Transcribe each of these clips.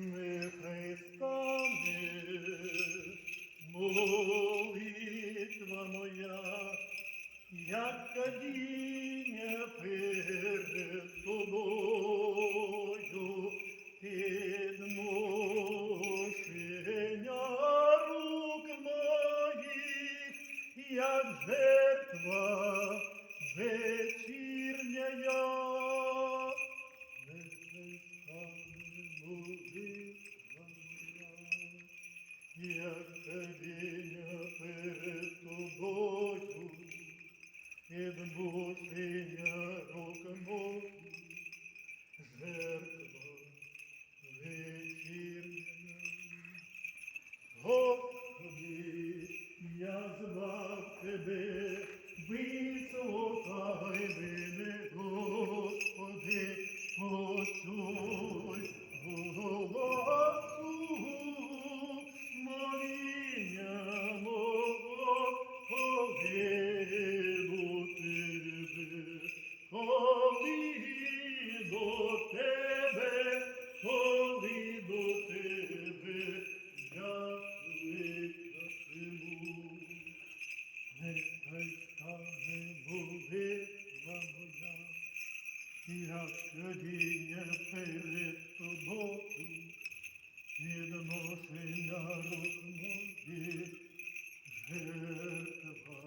нехай стане молитва моя, як кадіння перед тобою, підношення рук моїх, як жертва вечірня. Стане молитва не перед як кадіння перед тобою, підношення рук моїх, жертва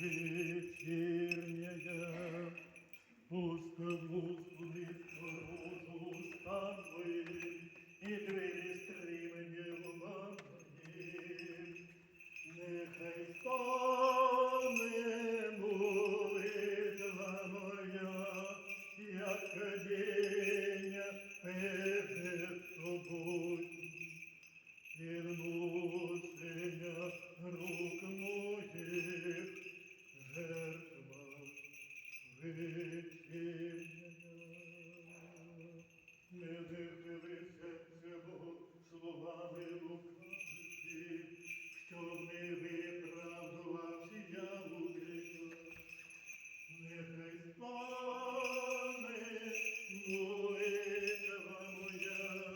вечірня. Пусто, Господи, порожу устави, і двері стримання обмані. Нехай стане кадіння перед тобою. Підношення рук моїх, жертва вечірня. Не дивилися цього словами лукаві, щоб не виправдувався я у гріхах. Нехай стане молитва моя,